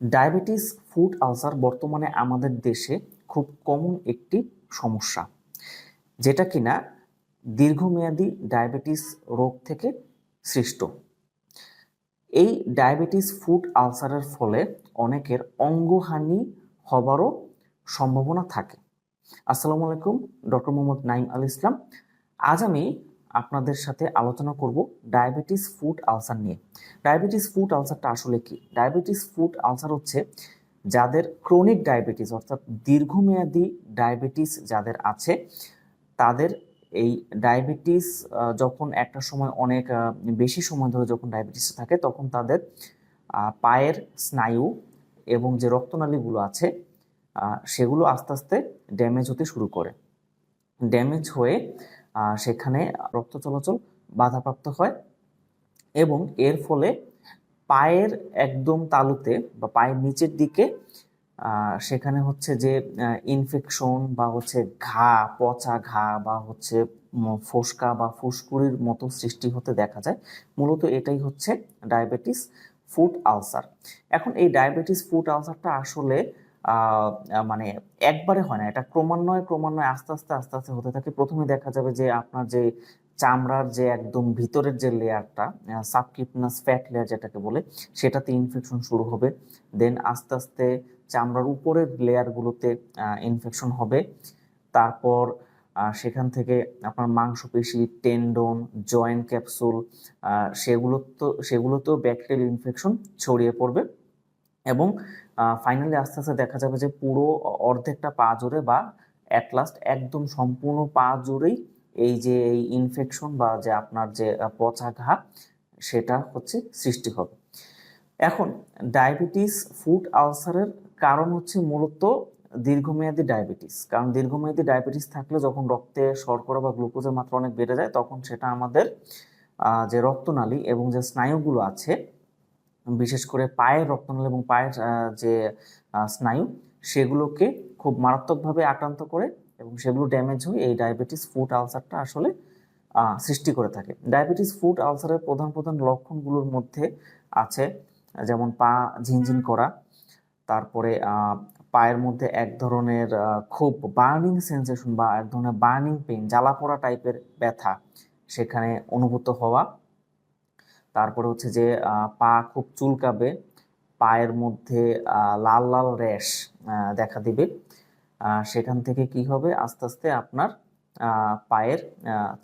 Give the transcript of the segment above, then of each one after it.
Diabetes food ulcer বর্তমানে আমাদের দেশে খুব কমন একটি সমস্যা, যেটা কিনা দীর্ঘমেয়াদী ডায়াবেটিস রোগ থেকে সৃষ্ট। এই ডায়াবেটিস ফুড আলসারের ফলে অনেকের অঙ্গহানি হবারও সম্ভাবনা থাকে। আসসালামু আলাইকুম, ডক্টর মোহাম্মদ নাইম আল ইসলাম। আজ আমি আপনাদের সাথে আলোচনা করব ডায়াবেটিস ফুড আলসার নিয়ে। ডায়াবেটিস ফুড আলসারটা আসলে কি? ডায়াবেটিস ফুড আলসার হচ্ছে যাদের ক্রনিক ডায়াবেটিস, অর্থাৎ দীর্ঘমেয়াদী ডায়াবেটিস যাদের আছে, তাদের এই ডায়াবেটিস যখন একটা সময় অনেক বেশি সময় ধরে যখন ডায়াবেটিস থাকে, তখন তাদের পায়ের স্নায়ু এবং যে রক্তনালীগুলো আছে সেগুলো আস্তে আস্তে ড্যামেজ হতে শুরু করে। ড্যামেজ হয়ে সেখানে রক্ত চলাচল বাধাপ্রাপ্ত হয় এবং এর ফলে পায়ের একদম তালুতে বা পায়ের নিচের দিকে সেখানে হচ্ছে যে ইনফেকশন বা হচ্ছে ঘা, পচা ঘা বা হচ্ছে ফোসকা বা ফুসকুড়ির মতো সৃষ্টি হতে দেখা যায়। মূলত এটাই হচ্ছে ডায়াবেটিস ফুড আলসার এখন এই ডায়াবেটিস ফুড আলসারটা আসলে মানে একবারে হয় না। এটা ক্রমান্বয়ে ক্রমান্বয়ে আস্তে আস্তে আস্তে আস্তে হতে থাকে। প্রথমে দেখা যাবে যে আপনার যে চামড়ার যে একদম ভিতরের যে লেয়ারটা সাবকিউটনাস ফ্যাট লেয়ার যেটাকে বলে, সেটাতে ইনফেকশন শুরু হবে। দেন আস্তে আস্তে চামড়ার উপরের লেয়ারগুলোতে ইনফেকশন হবে। তারপর সেখান থেকে আপনার মাংসপেশি টেন্ডন জয়েন্ট ক্যাপসুল সেগুলো তো সেগুলোতেও ব্যাকটেরিয়াল ইনফেকশন ছড়িয়ে পড়বে। এবং ফাইনালি আস্তে আস্তে দেখা যাবে যে পুরো অর্ধেকটা পা জুড়ে বা অ্যাট লাস্ট একদম সম্পূর্ণ পা জুড়েই এই যে এই ইনফেকশন বা যে আপনার যে পচা ঘা, সেটা হচ্ছে সৃষ্টি হবে। এখন ডায়াবেটিস ফুড আলসারের কারণ হচ্ছে মূলত দীর্ঘমেয়াদী ডায়াবেটিস কারণ দীর্ঘমেয়াদী ডায়াবেটিস থাকলে যখন রক্তে শর্করা বা গ্লুকোজের মাত্রা অনেক বেড়ে যায়, তখন সেটা আমাদের যে রক্তনালী এবং যে স্নায়ুগুলো আছে বিশেষ করে পায়ের রক্তনালী এবং পায়ের যে স্নায়ু, সেগুলোকে খুব মারাত্মকভাবে আক্রান্ত করে এবং সেগুলো ড্যামেজ হয়ে এই ডায়াবেটিস ফুড আলসারটা আসলে সৃষ্টি করে থাকে। ডায়াবেটিস ফুড আলসারের প্রধান প্রধান লক্ষণগুলোর মধ্যে আছে, যেমন পা ঝিনঝিন করা, তারপরে পায়ের মধ্যে এক ধরনের খুব বার্নিং সেন্সেশন বা এক ধরনের বার্নিং পেইন, জ্বালা পোড়া টাইপের ব্যথা সেখানে অনুভূত হওয়া তারপরে হচ্ছে যে পা খুব চুলকাবে, পায়ের মধ্যে লাল লাল র্যাশ দেখা দিবে। সেখান থেকে কি হবে? আস্তে আস্তে আপনার পায়ের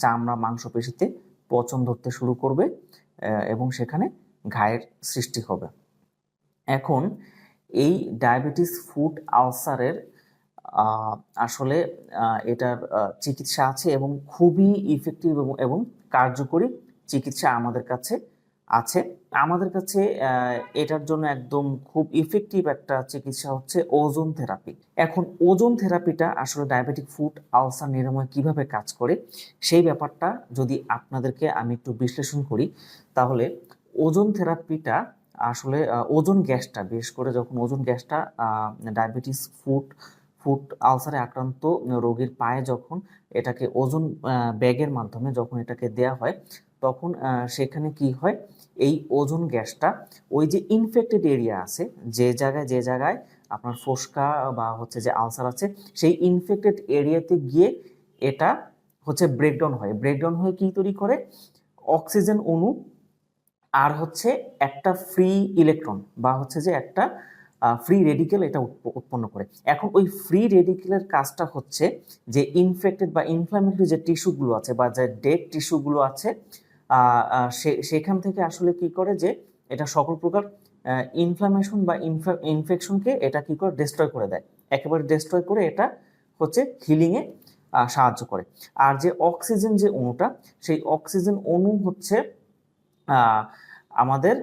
চামড়া মাংসপেশিতে পচন ধরতে শুরু করবে এবং সেখানে ঘায়ের সৃষ্টি হবে। এখন এই ডায়াবেটিস ফুড আলসারের আসলে এটার চিকিৎসা আছে এবং খুবই ইফেক্টিভ এবং কার্যকরী চিকিৎসা আমাদের কাছে আছে। আমাদের কাছে এটার জন্য একদম খুব ইফেক্টিভ একটা চিকিৎসা হচ্ছে ওজোন থেরাপি এখন ওজোন থেরাপিটা আসলে ডায়াবেটিক ফুড আলসার নিরাময় কীভাবে কাজ করে, সেই ব্যাপারটা যদি আপনাদেরকে আমি একটু বিশ্লেষণ করি, তাহলে ওজোন থেরাপিটা আসলে ওজন গ্যাসটা, বিশেষ করে যখন ওজন গ্যাসটা ডায়াবেটিস ফুড ফুড আলসারে আক্রান্ত রোগীর পায়ে যখন এটাকে ওজন ব্যাগের মাধ্যমে যখন এটাকে দেয়া হয়, তখন সেখানে কি হয়? এই ওজন গ্যাসটা ওই যে ইনফেক্টেড এরিয়া আছে, যে জায়গায় যে জায়গায় আপনার ফোসকা বা হচ্ছে যে আলসার আছে, সেই ইনফেক্টেড এরিয়াতে গিয়ে এটা হচ্ছে ব্রেকডাউন হয়। ব্রেকডাউন হয়ে কি তৈরি করে? অক্সিজেন অণু আর হচ্ছে একটা ফ্রি ইলেকট্রন বা হচ্ছে যে একটা ফ্রি রেডিকেল এটা উৎপ- উৎপন্ন করে। এখন ওই ফ্রি রেডিকেলের কাজটা হচ্ছে যে ইনফেক্টেড বা ইনফ্লামেটরি যে টিস্যুগুলো আছে বা যে ডেড টিস্যুগুলো আছে সেখান থেকে আসলে কি করে যে এটা সকল প্রকার ইনফ্লামেশন বা ইনফেকশনকে এটা কি করে ডিস্ট্রয় করে দেয়। একেবারে ডিস্ট্রয় করে এটা হচ্ছে হিলিংয়ে সাহায্য করে। আর যে অক্সিজেন যে অণুটা, সেই অক্সিজেন অণু হচ্ছে আমাদের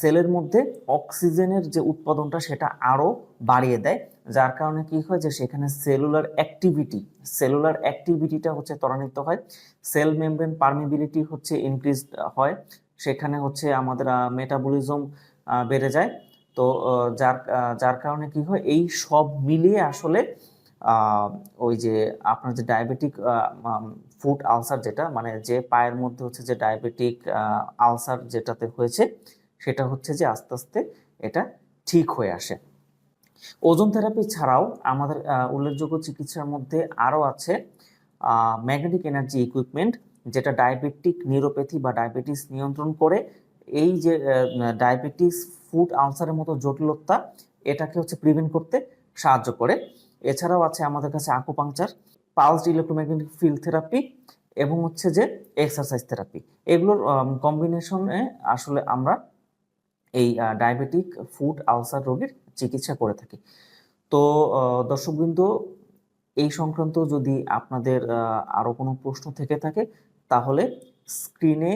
সেলের মধ্যে অক্সিজেনের যে উৎপাদনটা সেটা আরও বাড়িয়ে দেয়। যার কারণে কি হয় যে সেখানে সেলুলার অ্যাক্টিভিটি, সেলুলার অ্যাক্টিভিটিটা হচ্ছে ত্বরান্বিত হয়। সেল মেমব্রেন পারমিবিলিটি হচ্ছে ইনক্রিজ হয়। সেখানে হচ্ছে আমাদের মেটাবলিজম বেড়ে যায়। তো যার যার কারণে কি হয়, এই সব মিলিয়ে আসলে ওই যে আপনার যে ডায়াবেটিক ফুড আলসার যেটা মানে যে পায়ের মধ্যে হচ্ছে যে ডায়াবেটিক আলসার যেটাতে হয়েছে, সেটা হচ্ছে যে আস্তে আস্তে এটা ঠিক হয়ে আসে। ওজন থেরাপি ছাড়াও আমাদের উল্লেখযোগ্য চিকিৎসার মধ্যে আরও আছে ম্যাগনেটিক এনার্জি ইকুইপমেন্ট যেটা ডায়াবেটিক নিউরোপ্যাথি বা ডায়াবেটিস নিয়ন্ত্রণ করে। এই যে ডায়াবেটিস ফুড আলসারের মতো জটিলতা, এটাকে হচ্ছে প্রিভেন্ট করতে সাহায্য করে। এছাড়াও আছে আমাদের কাছে acupuncture pulse electromagnetic field therapy এবং হচ্ছে যে এক্সারসাইজ থেরাপি এগুলোর কম্বিনেশনে আসলে আমরা এই ডায়াবেটিক ফুড আলসার রোগের চিকিৎসা করে থাকি। তো দর্শকবৃন্দ, এই সংক্রান্ত যদি আপনাদের আরও কোনো প্রশ্ন থেকে থাকে, তাহলে স্ক্রিনে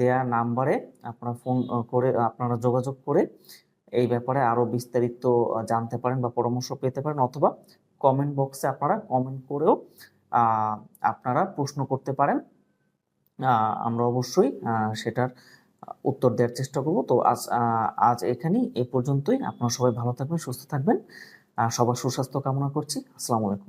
দেয়া নাম্বারে আপনারা ফোন করে, আপনারা যোগাযোগ করে এই ব্যাপারে আরও বিস্তারিত জানতে পারেন বা পরামর্শ পেতে পারেন অথবা কমেন্ট বক্সে আপনারা কমেন্ট করেও আপনারা প্রশ্ন করতে পারেন। আমরা অবশ্যই সেটার উত্তর দেওয়ার চেষ্টা করব। তো আজ আজ এখানেই, এ পর্যন্তই। আপনারা সবাই ভালো থাকবেন, সুস্থ থাকবেন। সবার সুস্বাস্থ্য কামনা করছি। আসসালামু আলাইকুম।